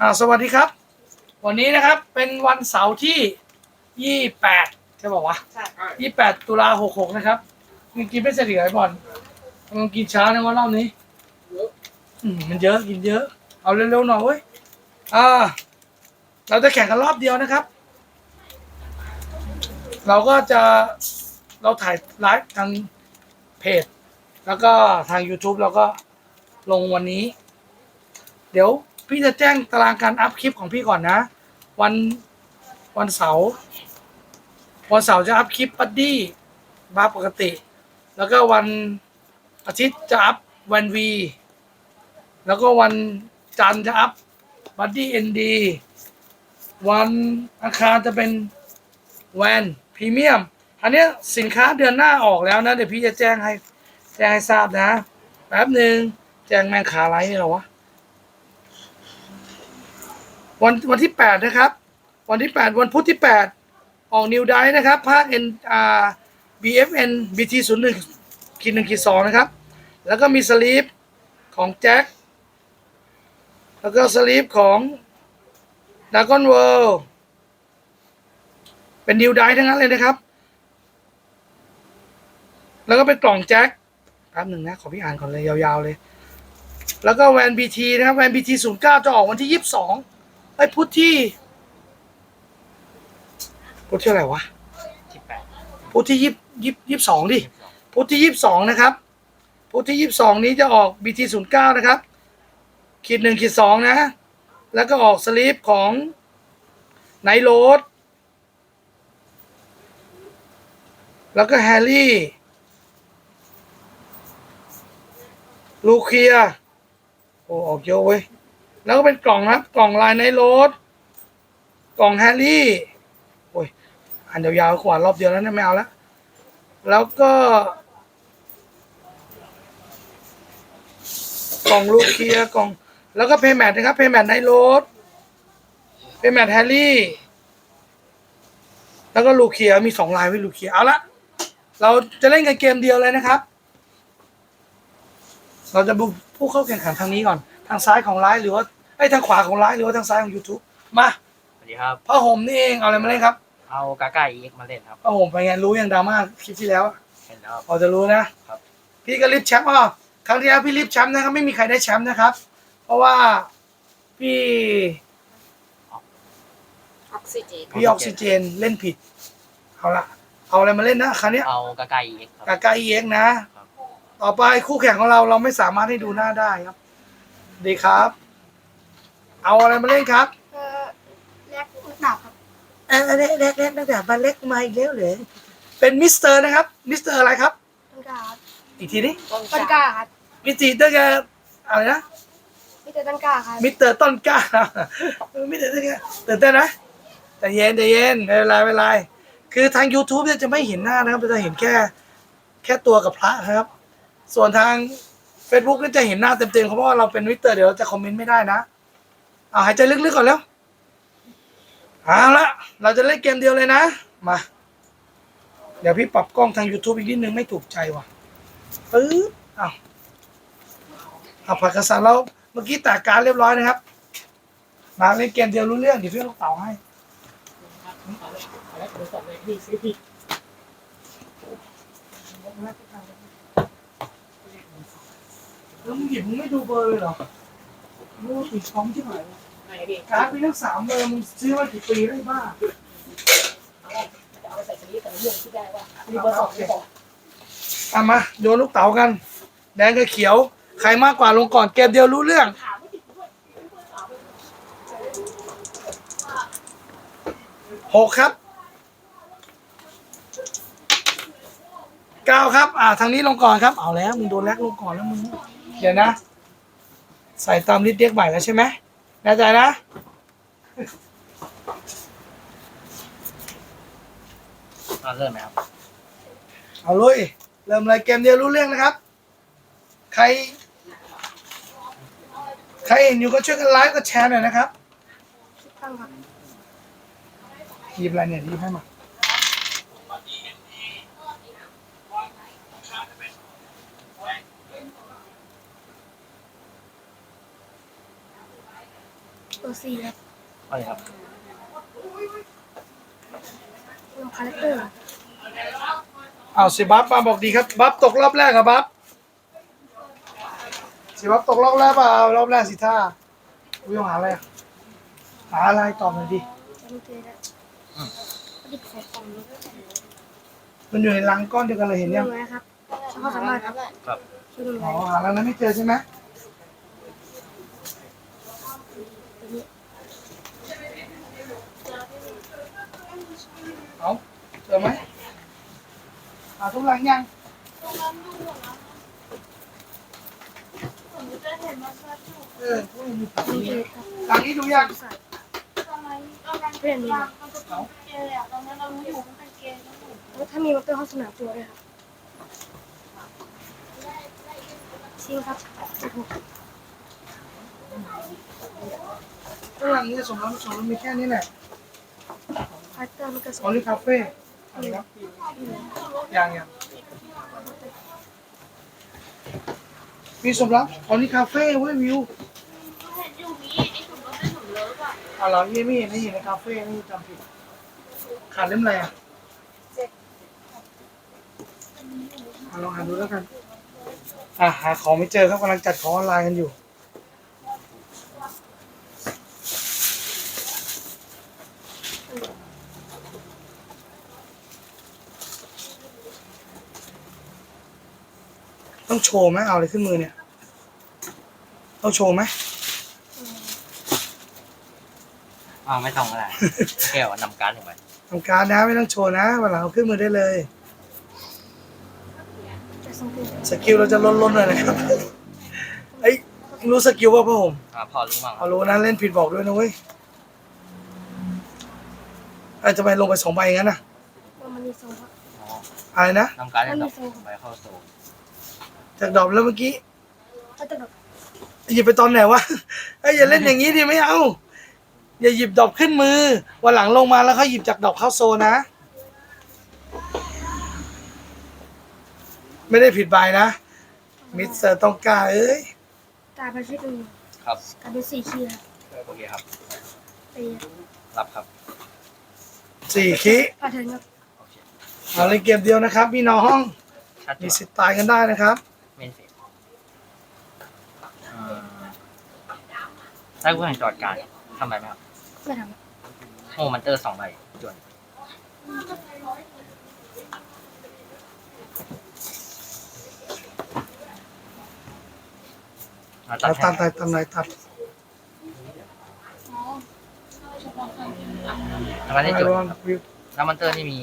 อ่าสวัสดีครับ วันนี้นะครับเป็นวันเสาร์ที่ยี่แปดใช่ป่าวะใช่ยี่แปดตุลาหกหกนะครับมึงกินไม่เสร็จอีกเหรอไอ้บอลมึงกินช้านะว่ารอบนี้อืมมันเยอะกินเยอะ เอาเร็วๆหน่อยเว้ยอ่า เราจะแข่งกันรอบเดียวนะครับ เราก็จะเราถ่ายไลฟ์ทางเพจ แล้วก็ทาง YouTube เราก็ลงวันนี้ เดี๋ยว พี่จะแจ้งตารางการอัพคลิปของพี่ก่อนนะ วันวันเสาร์วันเสาร์จะอัพคลิปบัดดี้บาปกติ แล้วก็วันอาทิตย์จะอัพวันวีแล้วก็วันจันทร์จะอัพบัดดี้เอ็นดีวันอังคารจะเป็นแวนพรีเมียมอันนี้สินค้าเดือนหน้าออกแล้วนะ เดี๋ยวพี่จะแจ้งให้ แจ้งให้ทราบนะ แป๊บหนึ่งแจ้งแมงขาไลท์เหรอวะ วันวันที่แปดนะครับ วันที่แปดวันพุธที่แปดออกนิวไดนะครับภาค N R BFN BT 0 1ขีดหนึ่งขีดสองนะครับ แล้วก็มีสลีปของแจ็คแล้วก็สลีปของดากอนเวิลด์เป็นนิวไดทั้งนั้นเลยนะครับ แล้วก็เป็นกล่องแจ็คแป๊บหนึ่งนะ ขอพี่อ่านก่อนเลยยาวๆเลย แล้วก็แวนบีทีนะครับแวนบีทีศูนย์เก้าจะออกวันที่ยี่สิบสอง ไอ้พุทธที่ พุทธที่อะไรวะที่แปดพุทธที่ยี่ยี่ยี่สองดิพุทธที่ยี่สองนะครับ พุทธที่ยี่สองนี้จะออก BT ศูนย์เก้านะครับขีดหนึ่งขีดสองนะ แล้วก็ออกสลีปของไนโรดแล้วก็แฮร์รี่ ลูเคีย โอ้ ออกเยอะเว้ย แล้วก็เป็นกล่องนะครับ กล่องลายในรถกล่องแฮร์รี่โอ้ยอ่านยาวๆขวานรอบเดียวแล้วนะไม่เอาละแล้วก็กล่องลูกเคียกล่อง แล้วก็เพย์แมทนะครับเพย์แมทในรถเพย์แมทแฮร์รี่ แล้วก็ลูกเคียมีสองลายไว้ลูกเคียเอาละเราจะเล่นกันเกมเดียวเลยนะครับ เราจะบุกผู้เข้าแข่งขันทางนี้ก่อน ทางซ้ายของไลฟ์หรือว่า ไอ้ยทางขวาของไลฟ์หรือว่าทางซ้ายของ YouTube มาสวัสดีครับผ้าห่มนี่เองเอาอะไรมาเล่นครับเอากาก้าเอ็กมาเล่นครับผ้าห่มไปนไงรู้ยังดราม่าคลิปที่แล้วเห็นแล้วครับ พอจะรู้นะครับ พี่ก็ลิฟต์แชมป์อะครั้งที่แล้วพี่ลิฟต์แชมป์นะครับไม่มีใครได้แชมป์นะครับ เพราะว่าพี่ ออกซิเจนพี่ออกซิเจนเล่นผิด เอาละเอาอะไรมาเล่นนะครั้งนี้ยเอากาก้าเอ็กครับ กากาเอ็กนะต่อไปคู่แข่งของเราเราไม่สามารถให้ดูหน้าได้ครับ ดีครับ เอาอะไรมาเล่นครับเออแลกลูกดาบครับเออเล็กเล็กเล็กตั้งแต่บันเล็กมาอีกแล้วเหรอเป็นมิสเตอร์นะครับ มิสเตอร์อะไรครับ ต้นกล้าครับอีกทีนี้ต้นกล้าครับมิสเตอร์ตั้งแต่อะไรนะพี่เจอต้นกล้าครับมิสเตอร์ต้นกล้ามิสเตอร์ต้นกล้าตื่นเต้นนะแต่เย็นแต่เย็นไม่เป็นไรไม่เป็นไรคือทาง YouTube เนี่ยจะไม่เห็นหน้านะครับจะเห็นแค่แค่ตัวกับพระนะครับ ส่วนทาง Facebook นี่จะเห็นหน้าเต็มๆเพราะว่าเราเป็นมิสเตอร์เดี๋ยวเราจะคอมเมนต์ไม่ได้นะ เอาหายใจลึกๆก่อนแล้วเอาละเราจะเล่นเกมเดียวเลยนะ มา เดี๋ยวพี่ปรับกล้องทาง YouTube อีกนิดนึงไม่ถูกใจว่ะปึ๊บเอาเอาผักกระสันแล้วเมื่อกี้แตกการเรียบร้อยนะครับ มาเล่นเกมเดียวรู้เรื่องเดี๋ยวพี่ลูกเต๋าให้แล้วมึงหยิบมึงไม่ดูเบอร์เลยเหรอ โอ้ติดพร้อมที่ไหนวะการ์ดมีทั้งสามเบอร์มึงซื้อมากี่ปีแล้วไอ้บ้าเอาไปใส่สลิปแต่ละเรื่องที่ได้ว่ามีเบอร์สองมีบอกเอามาโยนลูกเต๋ากัน แดงกับเขียว ใครมากกว่าลงก่อนเกมเดียวรู้เรื่อง ถามไม่ติดด้วยหกครับเก้าครับ อ่าทางนี้ลงก่อนครับ เอาแล้วมึงโดนแลกลงก่อนแล้วมึง เดี๋ยวนะ ใส่ตามลิสต์เรียกใหม่แล้วใช่ไหมแน่ใจนะ มาเริ่มไหมครับ เอาเลยเริ่มเลยเกมเดียวรู้เรื่องนะครับ ใคร ใครเห็นอยู่ก็ช่วยกันไลค์ก็แชร์หน่อยนะครับคิดตั้งครับหยิบอะไรเนี่ยหยิบให้มา ตัวสี่ครับเอาเลยครับลงคาแรคเตอร์อ้าวสิบัฟมาบอกดีครับ บัฟตกรอบแรกครับบัฟสิบัฟตกรอบแรกเปล่ารอบแรกสิท่าวิวหาอะไรอะหาอะไรตอบหน่อยดิจะไม่เจอแล้วดิบใส่กล่องนี้มันอยู่ในรังก้อนเดียวกันเลยเห็นเรื่ยัองงอะไรครับเฉพาะสามารถครับครับชื่อมันอะไรอ๋อหาแล้วนั้นไม่เจอใช่ไหม ตัวนี้ เอาเจอไหมหาทุกรังยังเออพวกมันมีผักมันนี่เจอครับรังนี้ดูยังใส่เพื่อนนี้ครับแล้วถ้ามีมอเตอร์ห้องสนามตัวด้วยครับชิงครับสิบหกข้างหลังนี้สมมติสมมติมีแค่นี้แหละ คาแรคเตอร์มันก็สออวยริคาเฟ่อะไรครับยังยังมีสมรักออริคาเฟ่เว้ยวิวอ๋อเหรอยี่ไม่เห็นไม่เห็นในคาเฟ่นี่จำผิดขาดเล่มอะไรอะอะลองหาดูแล้วกัน อะหาของไม่เจอครับกำลังจัดของออนไลน์กันอยู่ ต้องโชว์ไหมเอาอะไรขึ้นมือเนี่ย ต้องโชว์ไหมอ้าวไม่ต้องอะไรแก้วนำการ์ดหนึ่งใบทำการนะไม่ต้องโชว์นะวันหลังเอาขึ้นมือได้เลยจะส่งคืนสกิลเราจะลดๆหน่อยนะครับเอ้ยรู้สกิลว่าพ่อผมอ่าพอรู้บ้างคเอารับรู้นะเล่นผิดบอกด้วยนะเว้ยไอ้ทำไมลงไปสองใบงั้นน่ะว่ามันมีทรงครับอ๋ออะไรนะนำการ์ดได้มันดมีอกทรงใบเข้าโซ่ จากดอกแล้วเมื่อกี้ก็จะแบบหยิบไปตอนไหนวะเอ้ยอย่าเล่นอย่างนี้ดิไม่เอา อย่าหยิบดอกขึ้นมือ วันหลังลงมาแล้วเขาหยิบจากดอกเข้าโซนะไม่ได้ผิดใบนะ มิสเตอร์ต้องกล้าเอ้ย ตาไปที่อื่นครับกลายเป็นสี่ขีดโอเคครับตีรับครับสี่คิพาเทิร์นครับโอเคเอาเล่นเกมเดียวนะครับ พี่น้อง ชัดมีจุดสิทธิ์ตายกันได้นะครับ เมนเฟสอืม ได้ผู้แข่งจอดการทำไมไหมครับไม่ทำครับโอ้มันเตอร์สองใบจวนอะตัตัดดให้ตัดตัดตัดไหนตัดแล้วก็ได้ไม่จดรู้ครับวิวแล้วมอนเตอร์ที่มี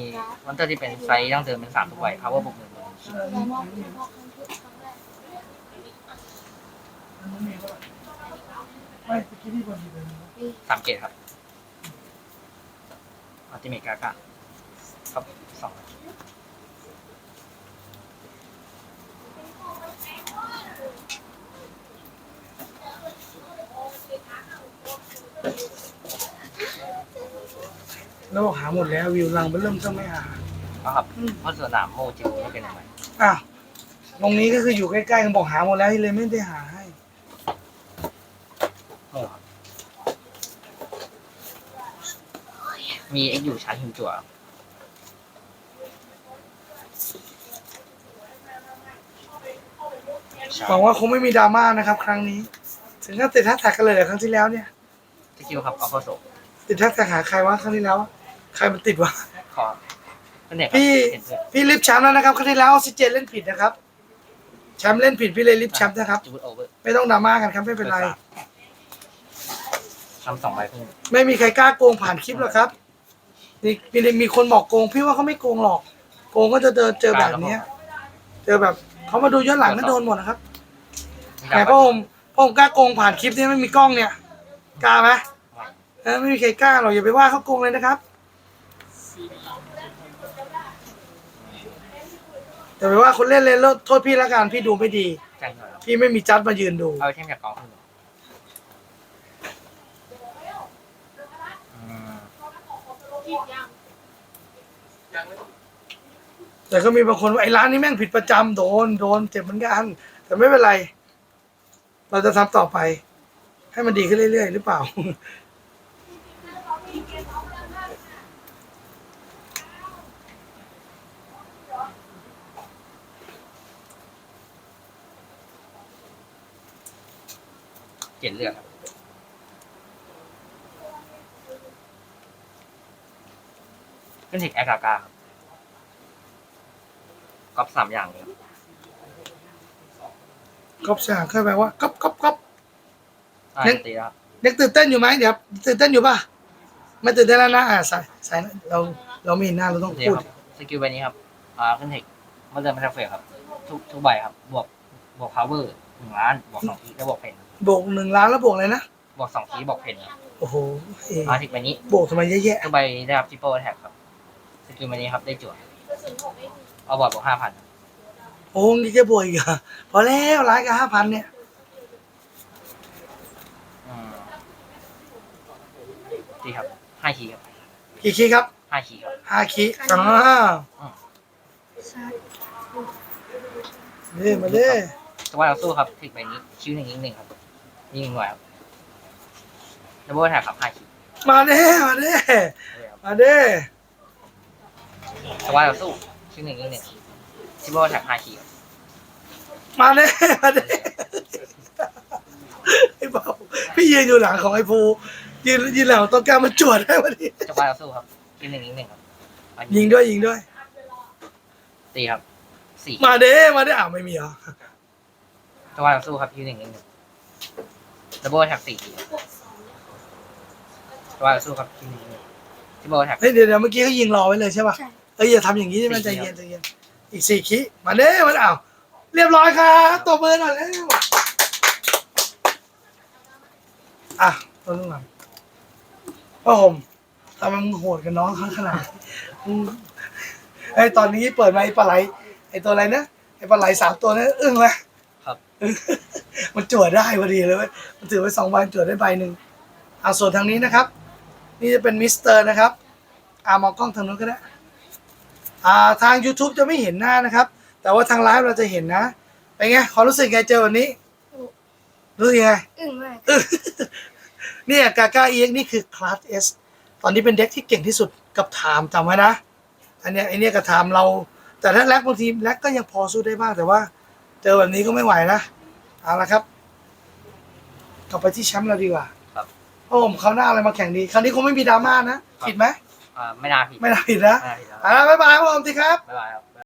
มอนเตอร์ที่เป็นไซส์ดั้งเดิมเป็นสามทุกใบ power บวกหนึ่งบวกหนึ่ง ไม่เมื่อกี้ที่บอลดีเลยสามเกตครับอัลติเมทกากะครับสองใบแล้วบอกหาหมดแล้ววิวลังมันเริ่มจะไม่หา เอาครับเพราะสนามโมจิวไม่เป็นอะไร อ้าวตรงนี้ก็คืออยู่ใกล้ๆกันบอกหาหมดแล้วเลยไม่ได้หาให้ โมครับ มีเอ็กอยู่ชาร์จหิวจั่วหวังว่าคงไม่มีดราม่านะครับ ครั้งนี้ ถึงกับติดแฮชแท็กกันเลยเหรอครั้งที่แล้วเนี่ย สกิลครับเอาเข้าโซ่ติดแฮชแท็กหาใครวะครั้งที่แล้วอะใครมันติดวะ ขอก็เนี่ยครับพี่ เห็นเพื่อนพี่ลิฟต์แชมป์แล้วนะครับครั้งที่แล้วซิเจนเล่นผิดนะครับ แชมป์เล่นผิดพี่เลยลิฟต์แชมป์นะครับ จูดโอเวอร์ไม่ต้องดราม่ากันครับไม่เป็นไร ทำสองใบเพิ่งไม่มีใครกล้าโกงผ่านคลิปหรอกครับ มีมีมีคนบอกโกง พี่ว่าเขาไม่โกงหรอก โกงก็จะเจอเจอแบบเนี้ย เจอแบบเขามาดูย้อนหลังก็โดนหมดนะครับแต่พ่อผมพ่อผมกล้าโกงผ่านคลิปเนี่ยไม่มีกล้องเนี่ยกล้าไหมเออไม่มีใครกล้าหรอกอย่าไปว่าเขาโกงเลยนะครับอย่าไปว่าคนเล่นเลยแล้วโทษพี่ละกันพี่ดูไม่ดีแจ้งหน่อยครับพี่ไม่มีจัดมายืนดูเอาไอเทมจากกองขึ้นมาอืม แต่ก็มีบางคนว่าไอ้ร้านนี้แม่งผิดประจำโดนโดนเจ็บเหมือนกันแต่ไม่เป็นไร เราจะทำต่อไป ให้มันดีขึ้นเรื่อยๆ หรือเปล่าเจ็ดเลือดครับ ขึ้นถึงแอคากาครับก๊อปสามอย่างเลยครับก๊อปฉากเข้าไปว่าก๊อปก๊อปก๊อป อ่าเน็ตตีแล้วครับยังตื่นเต้นอยู่ไหมเดี๋ยวตื่นเต้นอยู่ป่ะไม่ตื่นเต้นแล้วนะอ่าใส่ใส่เราเราไม่เห็นหน้าเราต้องเดี๋ยพูวดครับสกิลใบนี้ครับ อ่าขึ้นเทคเมื่อเดินมาทางเฟรครับ ทุกทุกใบครับ บวกบวกพาวเวอร์หนึ่งล้านบวกสองทีแล้วบวกเพนบวกหนึ่งล้านแล้วบวกอะไรนะบวกสองทีบวกเพนครับโอ้โหเอ๊ะอ่าทิกใบนี้บวกทำไมเยอะแยะทุกใบได้รับจิปโป้แท็กครับ สกิลใบนี้ครับได้จั่วเอาบอร์ดบวกห้าพันโอ้นี่จะบวกอีกเหรอพอแล้วร้ายกับห้าพันเนี่ย ดีครับห้าคีย์ครับกี่คีย์ครับห้าคีย์ครับ ห้าคีย์อ่าชาร์จเด้มาเด้สวัสดีเราสู้ครับทิกใบนี้ชื่อหนึ่งยิงหนึ่งครับยิงหนึ่งหน่วยครับดับเบิลแท็กครับห้าคีย์มาเด้มาเด้เลยครับมาเด้ สวัสดีเราสู้ชื่อหนึ่งยิงหนึ่งจิปโป้แท็กห้าคีย์ครับมาเด้มาเด้ไอ้เบาพี่ยืนอยู่หลังของไอ้ภูยืนยืนหลังของตัวแก้วมันจวดให้มาดิสวัสดีเราสู้ครับชื่อหนึ่งยิงหนึ่งครับอันนี้ยิงด้วยยิงด้วย ตีครับสี่มาเด้มาเด้อ้าวไม่มีเหรอสวัสดีเราสู้ครับชื่อหนึ่งยิงหนึ่งดับเบิลแท็กสี่คีย์ครับสวัสดีเราสู้ครับชื่อหนึ่งยิงหนึ่งจิปโป้แท็กเฮ้ยเดี๋ยวเดี๋ยวเมื่อกี้เขายิงรอไว้เลยใช่ป่ะใช่ เอ้ยอย่าทำอย่างนี้ได้ไหมใจสี่คีเย็นครับใจเย็นอีกสี่คีมาเด้มันอ้าวเรียบร้อยครับตัวเบอร์หน่อยแล้วอะตัวนึงก่อนพ่อผมทำไมมึงโหดกับน้องเขาขนาดนี้มึงไอ้ยตอนนี้เปิดมาไอ้ปลาไหลไอ้ตัวอะไรนะไอ้ปลาไหลสามตัวนั้นอึ้งไหมครับมันจวดได้พอดีเลยเว้ยมันถือไว้สองใบจวดได้ใบหนึ่งเอาส่วนทางนี้นะครับ นี่จะเป็นมิสเตอร์นะครับอ่ามองกล้องทางนู้นก็ได้อ่า ทาง YouTube จะไม่เห็นหน้านะครับ แต่ว่าทางไลฟ์เราจะเห็นนะเป็นไงความรู้สึกไงเจอวันนี้ รู้สึกยังไงอึ้งมากเนี่ยกาก้าเอ็กนี่คือคลาสเอสตอนนี้เป็นเด็กที่เก่งที่สุดกับไทม์จำไว้นะ อันเนี้ยไอเนี้ยกับไทม์เรา แต่ถ้าแลกบางทีแลกก็ยังพอสู้ได้บ้างแต่ว่า เจอแบบนี้ก็ไม่ไหวนะเอาละครับ กลับไปที่แชมป์เราดีกว่า ครับโอ้ผมเขาวหน้าอะไรมาแข่งดี คราวนี้คงไม่มีดราม่านะผิดไหม อ่าไม่น่าผิดไม่น่าผิดนะไม่น่าผิดแล้วอ่าบ๊ายบายครับผมทีครับ บ๊ายบายครับ